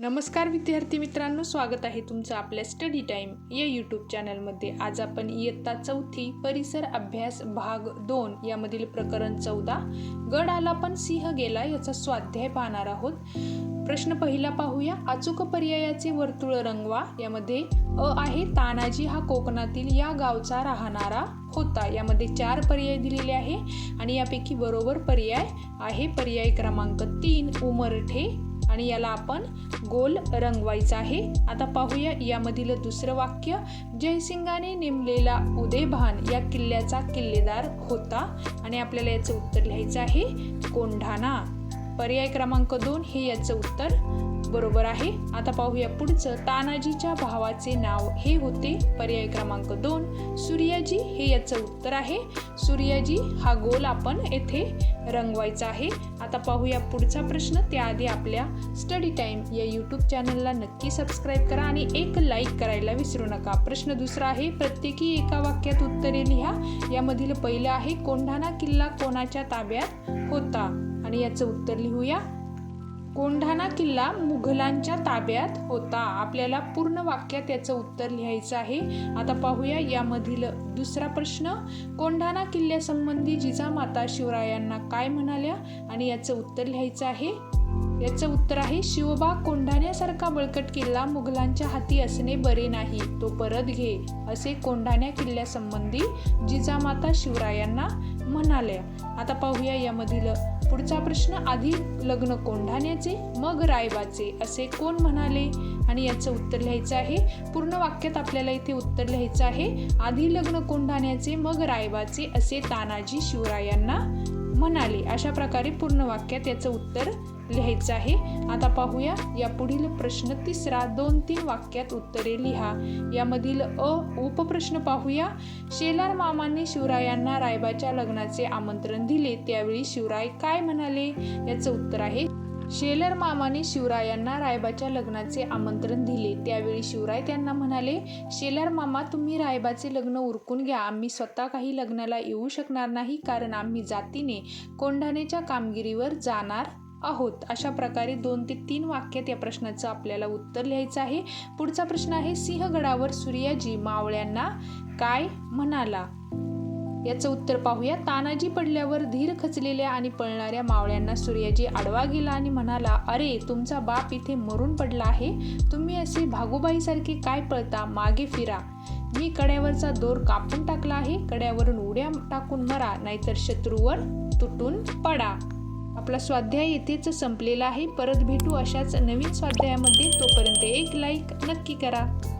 नमस्कार विद्यार्थी मित्रांनो स्वागत आहे तुमचं आपल्या स्टडी टाईम या यूट्यूब चॅनलमध्ये आज आपण इयत्ता चौथी परिसर अभ्यास भाग दोन यामधील प्रकरण चौदा गड आला पण सिंह गेला याचा स्वाध्याय पाहणार आहोत. प्रश्न पहिला पाहूया अचूक पर्यायाचे वर्तुळ रंगवा यामध्ये अ आहे तानाजी हा कोकणातील या गावचा राहणारा होता. यामध्ये चार पर्याय दिलेले आहे आणि यापैकी बरोबर पर्याय आहे पर्याय क्रमांक तीन उमरठे आणि याला आपण गोल रंगवायचा आहे. आता पाहूया यामधील दुसरं वाक्य. जयसिंगाने नेमलेला उदयभान या किल्ल्याचा किल्लेदार होता. आणि आपल्याला याचं उत्तर लिहायचं आहे कोंढाणा. पर्याय क्रमांक दोन हे याचं उत्तर बरोबर आहे. आता पाहूया पुढचं. तानाजीच्या भावाचे नाव हे होते पर्याय क्रमांक दोन. सूर्याजी हे याचं उत्तर आहे. सूर्याजी हा गोल आपण येथे रंगवायचा आहे. आता पाहूया पुढचा प्रश्न. त्याआधी आपल्या स्टडी टाईम या यूट्यूब चॅनलला नक्की सबस्क्राईब करा आणि एक लाईक करायला विसरू नका. प्रश्न दुसरा आहे. प्रत्येकी एका वाक्यात उत्तरे लिहा. यामधील पहिलं आहे कोंढाणा किल्ला कोणाच्या ताब्यात होता? आणि याचं उत्तर लिहूया. कोंढाणा किल्ला मुघलांच्या ताब्यात होता. आपल्याला पूर्ण वाक्यात याचं उत्तर लिहायचं आहे. आता पाहूया यामधील दुसरा प्रश्न. कोंढाणा किल्ल्यासंबंधी जिजामाता शिवरायांना काय म्हणाल्या आणि याचं उत्तर लिहायचं आहे? याचं उत्तर आहे शिवबा कोंढाण्यासारखा बळकट किल्ला मुघलांच्या हाती असणे बरे नाही. तो परत घे असे कोंढाण्या किल्ल्यासंबंधी जिजामाता शिवरायांना म्हणाल्या. आता पाहूया यामधील पुढचा प्रश्न आधी लग्न कोंढाण्याचे मग रायबाचे असे कोण म्हणाले? आणि याचं उत्तर लिहायचं आहे. पूर्ण वाक्यात आपल्याला इथे उत्तर लिहायचं आहे. आधी लग्न कोंढाण्याचे मग रायबाचे असे तानाजी शिवरायांना म्हणाले अशा प्रकारे पूर्ण वाक्यात याचं उत्तर लिहायचं आहे. आता पाहूया या पुढील प्रश्न तिसरा दोन तीन वाक्यात उत्तरे लिहा. यामधील अ उपप्रश्न पाहूया. शेलार मामाने शिवरायांना रायबाच्या लग्नाचे आमंत्रण दिले. त्यावेळी शिवराय काय म्हणाले? याचं उत्तर आहे शेलर मामाने शिवरायांना रायबाच्या लग्नाचे आमंत्रण दिले. त्यावेळी शिवराय त्यांना म्हणाले शेलार मामा तुम्ही रायबाचे लग्न उरकून घ्या. आम्ही स्वतः काही लग्नाला येऊ शकणार नाही कारण आम्ही जातीने कोंढाणेच्या कामगिरीवर जाणार आहोत. अशा प्रकारे दोन ते तीन वाक्यात या प्रश्नाचं आपल्याला उत्तर लिहायचं आहे. पुढचा प्रश्न आहे सिंहगडावर सूर्याजी मावळ्यांना काय म्हणाला? याचं उत्तर पाहूया. तानाजी पडल्यावर धीर खचलेल्या आणि पळणाऱ्या मावळ्यांना सूर्याजी आडवा गेला आणि म्हणाला अरे तुमचा बाप इथे मरून पडला आहे. तुम्ही असे भागोबाईसारखे काय पळता? मागे फिरा. मी कड्यावरचा दोर कापून टाकला आहे. कड्यावरून उड्या टाकून मरा नाहीतर शत्रूवर तुटून पडा. आपला स्वाध्याय येथेच संपलेला आहे. परत भेटू अशाच नवीन स्वाध्यायामध्ये. तोपर्यंत एक लाईक नक्की करा.